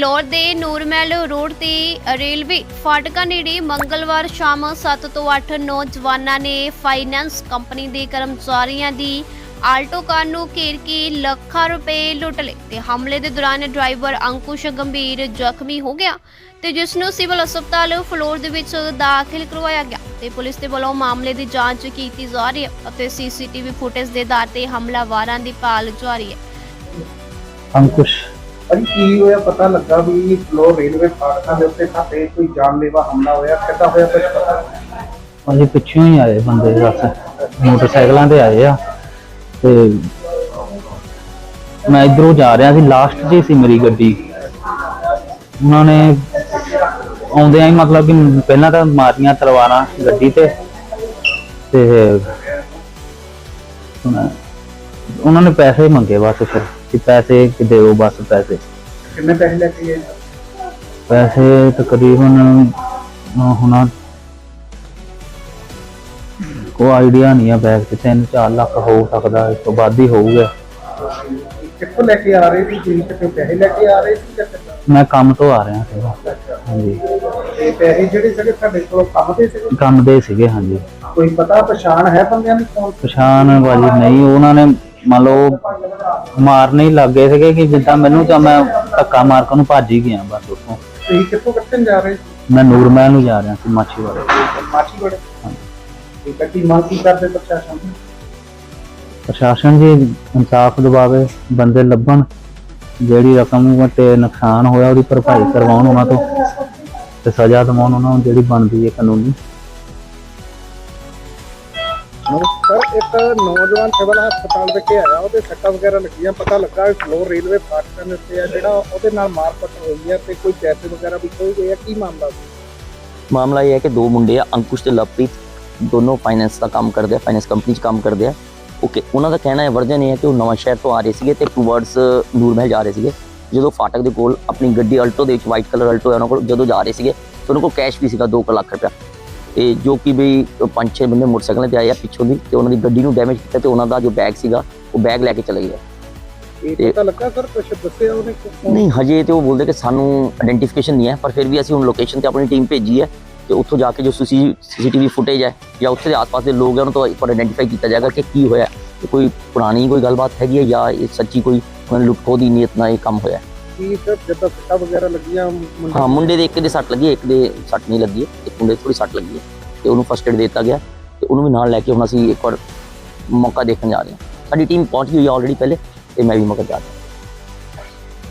ਲੋਰ ਦੇ ਨੂਰਮਹਿਲ ਰੋਡ ਤੇ ਰੇਲਵੇ ਫਾਟਕਾਂ ਨੇੜੇ ਮੰਗਲਵਾਰ ਸ਼ਾਮ 7 ਤੋਂ 8 ਨੌਜਵਾਨਾਂ ਨੇ ਫਾਈਨੈਂਸ ਕੰਪਨੀ ਦੇ ਕਰਮਚਾਰੀਆਂ ਦੀ ਆਲਟੋ ਕਾਰ ਨੂੰ ਘੇਰ ਕੇ ਲੱਖਾਂ ਰੁਪਏ ਲੁੱਟ ਲਏ ਤੇ ਹਮਲੇ ਦੇ ਦੌਰਾਨ ਡਰਾਈਵਰ ਅੰਕੁਸ਼ ਗੰਭੀਰ ਜ਼ਖਮੀ ਹੋ ਗਿਆ ਤੇ ਜਿਸ ਨੂੰ ਸਿਵਲ ਹਸਪਤਾਲ ਫਲੋਰ ਦੇ ਵਿੱਚ ਦਾਖਲ ਕਰਵਾਇਆ ਗਿਆ ਤੇ ਪੁਲਿਸ ਦੇ ਵੱਲੋਂ ਮਾਮਲੇ ਦੀ ਜਾਂਚ ਕੀਤੀ ਜਾ ਰਹੀ ਹੈ ਅਤੇ ਸੀਸੀਟੀਵੀ ਫੁਟੇਜ ਦੇ ਆਧਾਰ ਤੇ ਹਮਲਾਵਾਰਾਂ ਦੀ ਭਾਲ ਜਾਰੀ ਹੈ। ਅੰਕੁਸ਼। ਅਜੀ ਕੀ ਹੋਇਆ? ਪਤਾ ਲੱਗਾ ਵੀ ਫਲੋਰ ਰੇਲਵੇ ਫਾਟਕਾਂ ਦੇ ਉੱਤੇ ਸਾਡੇ ਕੋਈ ਜਾਨਲੇਵਾ ਹਮਲਾ ਹੋਇਆ? ਕਿੱਦਾਂ ਹੋਇਆ ਕੁਝ ਪਤਾ? ਅਸੀਂ ਪਿੱਛੋਂ ਹੀ ਆਏ ਬੰਦੇ ਬਸ ਮੋਟਰਸਾਈਕਲਾਂ ਤੇ ਆਏ ਆ। ਤੇ ਮੈਂ ਇਧਰੋਂ ਜਾ ਰਿਹਾ ਸੀ ਲਾਸਟ 'ਚ ਸੀ ਮੇਰੀ ਗੱਡੀ। ਉਹਨਾਂ ਨੇ ਆਉਂਦਿਆਂ ਹੀ ਮਤਲਬ ਕਿ ਪਹਿਲਾਂ ਤਾਂ ਮਾਰੀਆਂ ਤਲਵਾਰਾਂ ਗੱਡੀ ਤੇ। ਤੇ ਉਹਨਾਂ- ਨੇ ਪੈਸੇ ਮੰਗੇ ਬਸ ਫਿਰ ਕਿ ਪੈਸੇ ਕਿ ਦਿਓ ਬਸ ਪੈਸੇ। ਕਿੰਨੇ ਪੈਸੇ ਲੈ ਕੇ ਗਏ? ਪੈਸੇ ਤਕਰੀਬਨ ਹੁਣ ਕੋਈ ਆਈਡੀਆ ਨਹੀਂ ਆ ਬੈਗ 'ਚ 3-4 ਲੱਖ ਹੋ ਸਕਦਾ ਇਸ ਤੋਂ ਵੱਧ ਹੀ ਹੋਊਗਾ। ਕਿੱਥੋਂ ਲੈ ਕੇ ਆ ਰਹੇ ਸੀ? ਜੀ ਕਿਤੇ ਪੈਸੇ ਲੈ ਕੇ ਆ ਰਹੇ ਸੀ ਜਾਂ ਕਿੱਦਾਂ? ਮੈਂ ਕੰਮ ਤੋਂ ਆ ਰਿਹਾ ਸੀਗਾ। ਹਾਂਜੀ। ਤੇ ਪੈਸੇ ਜਿਹੜੇ ਸੀਗੇ ਸਾਡੇ ਕੋਲ ਕੰਮ ਦੇ ਸੀਗੇ? ਕੰਮ ਦੇ ਸੀਗੇ ਹਾਂਜੀ। ਕੋਈ ਪਤਾ ਪਛਾਣ ਹੈ ਬੰਦਿਆਂ ਦੀ ਕੌਣ ਪਛਾਣ ਵਾਲੀ ਨਹੀਂ ਉਹਨਾਂ ਨੇ ਮੰਨ ਲਓ ਮਾਰਨੇ ਹੀ ਲੱਗੇ ਸੀਗੇ ਕਿ ਜਿੱਦਾਂ ਮੈਨੂੰ ਤਾਂ ਮੈਂ ਧੱਕਾ ਮਾਰ ਕੇ ਨੂੰ ਭੱਜ ਹੀ ਗਿਆ ਬਸ ਉੱਥੋਂ। ਤੁਸੀਂ ਕਿੱਥੋਂ ਕਿੱਥੇ ਜਾ ਰਹੇ? ਸੀ ਮੈਂ ਨੂਰਮਹਿਲ ਨੂੰ ਜਾ ਰਿਹਾ ਸੀ ਮਾਛੀਵਾੜੇ। ਮਾਛੀਵਾੜੇ? ਠੀਕ ਹੈ ਕੀ ਮੰਗ ਕੀ ਕਰਦੇ ਪ੍ਰਸ਼ਾਸਨ? ਤੋਂ? ਪ੍ਰਸ਼ਾਸਨ ਜੀ ਇਨਸਾਫ ਦਿਵਾਵੇ ਬੰਦੇ ਲੱਭਣ ਜਿਹੜੀ ਰਕਮ ਤੇ ਨੁਕਸਾਨ ਹੋਇਆ ਉਹਦੀ ਭਰਪਾਈ ਕਰਵਾਉਣ ਉਹਨਾਂ ਤੋਂ ਤੇ ਸਜ਼ਾ ਦਿਵਾਉਣ ਉਹਨਾਂ ਨੂੰ ਜਿਹੜੀ ਬਣਦੀ ਹੈ ਕਾਨੂੰਨੀ। ਸਰ ਇੱਕ ਨੌਜਵਾਨ ਸਿਵਲ ਹਸਪਤਾਲ ਵਿਖੇ ਆਇਆ, ਉਹਦੇ ਸੱਟਾਂ ਵਗੈਰਾ ਲੱਗੀਆਂ, ਪਤਾ ਲੱਗਾ ਫਲੋਰ ਰੇਲਵੇ ਫਾਟਕਾਂ ਦੇ ਉੱਤੇ ਆ, ਜਿਹੜਾ ਉਹਦੇ ਨਾਲ ਮਾਰਪਟ ਹੋਈ ਹੈ ਤੇ ਕੋਈ ਪੈਸੇ ਵਗੈਰਾ ਵੀ ਖੋਏ ਗਏ ਆ, ਕੀ ਮਾਮਲਾ ਸੀ? ਮਾਮਲਾ ਇਹ ਹੈ ਕਿ ਦੋ ਮੁੰਡੇ ਆ, ਅੰਕੁਸ਼ ਤੇ ਲਵਪ੍ਰੀਤ, ਦੋਨੋਂ ਫਾਈਨੈਂਸ ਦਾ ਕੰਮ ਕਰਦੇ ਆ ਫਾਈਨੈਂਸ ਕੰਪਨੀ 'ਚ ਕੰਮ ਕਰਦੇ ਆ। ਓਕੇ ਉਹਨਾਂ ਦਾ ਕਹਿਣਾ ਹੈ, ਵਰਜਨ ਇਹ ਹੈ ਕਿ ਉਹ ਨਵਾਂ ਸ਼ਹਿਰ ਤੋਂ ਆ ਰਹੇ ਸੀਗੇ ਤੇ ਟੂਵਰਡਸ ਨੂਰਮਹਿਲ ਜਾ ਰਹੇ ਸੀਗੇ। ਜਦੋਂ ਫਾਟਕ ਦੇ ਕੋਲ ਆਪਣੀ ਗੱਡੀ ਅਲਟੋ ਦੇ ਵਿੱਚ ਵਾਈਟ ਕਲਰ ਅਲਟੋ ਹੈ ਉਹਨਾਂ ਕੋਲ, ਜਦੋਂ ਜਾ ਰਹੇ ਸੀਗੇ, ਤੇ ਉਹਨਾਂ ਕੋਲ ਕੈਸ਼ ਵੀ ਸੀਗਾ 2 ਲੱਖ ਰੁਪਇਆ। ਤੇ ਜੋ ਕਿ ਵੀ ਪੰਜ ਛੇ ਬੰਦੇ ਮੋਟਰਸਾਈਕਲ ਤੇ ਆਏ ਆ ਪਿੱਛੋਂ ਦੀ ਤੇ ਉਹਨਾਂ ਦੀ ਗੱਡੀ ਨੂੰ ਡੈਮੇਜ ਕੀਤਾ ਤੇ ਉਹਨਾਂ ਦਾ ਜੋ ਬੈਗ ਸੀਗਾ ਉਹ ਬੈਗ ਲੈ ਕੇ ਚਲੇ ਗਏ ਇਹ ਤੇ- ਪਤਾ ਲੱਗਾ ਸਰ ਕੁਝ ਦੱਸਿਆ ਉਹਨੇ ਕਿ ਨਹੀਂ ਹਜੇ ਤੇ ਉਹ ਬੋਲਦੇ ਕਿ ਸਾਨੂੰ ਆਇਡੈਂਟੀਫਿਕੇਸ਼ਨ ਨਹੀਂ ਹੈ ਪਰ ਫਿਰ ਵੀ ਅਸੀਂ ਹੁਣ ਲੋਕੇਸ਼ਨ ਤੇ ਆਪਣੀ ਟੀਮ ਭੇਜੀ ਹੈ ਤੇ ਉੱਥੋਂ ਜਾ ਕੇ ਜੋ ਸੀਸੀਟੀਵੀ ਫੁਟੇਜ ਹੈ ਜਾਂ ਉੱਥੇ ਦੇ ਆਸ-ਪਾਸ ਦੇ ਲੋਕ ਹੈ ਉਹਨਾਂ ਤੋਂ ਵਾਰ ਆਇਡੈਂਟੀਫਾਈ ਕੀਤਾ ਜਾਏਗਾ ਕਿ ਕੀ ਹੋਇਆ। ਕੋਈ ਪੁਰਾਣੀ ਕੋਈ ਗੱਲਬਾਤ ਹੈਗੀ ਹੈ ਜਾਂ ਇਹ ਸੱਚੀ ਕੋਈ ਲੁੱਟਖੋ ਦੀ ਨੀਅਤ ਨਾਲ ਇਹ ਕੰਮ ਹੋਇਆ। ਕੀ ਸਰ ਜਿੱਦਾਂ ਸੱਟਾਂ ਵਗੈਰਾ ਲੱਗੀਆਂ ਹਾਂ ਮੁੰਡੇ ਦੇ ਇੱਕ ਦੇ ਸੱਟ ਲੱਗੀ ਇੱਕ ਦੇ ਸੱਟ ਨਹੀਂ ਲੱਗੀ ਮੁੰਡੇ ਥੋੜੀ ਸੱਟ ਲੱਗੀ ਹੈ ਤੇ ਉਹਨੂੰ ਫਸਟ ਏਡ ਦੇ ਦਿੱਤਾ ਗਿਆ ਤੇ ਉਹਨੂੰ ਵੀ ਨਾਲ ਲੈ ਕੇ ਹੁਣ ਅਸੀਂ ਇੱਕ ਵਾਰ ਮੌਕਾ ਦੇਖਣ ਜਾ ਰਹੇ ਹਾਂ। ਸਾਡੀ ਟੀਮ ਪਹੁੰਚ ਗਈ ਹੈ ਆਲਰੇਡੀ ਪਹਿਲੇ ਤੇ ਮੈਂ ਵੀ ਮੌਕਾ ਜਾ ਰਿਹਾ।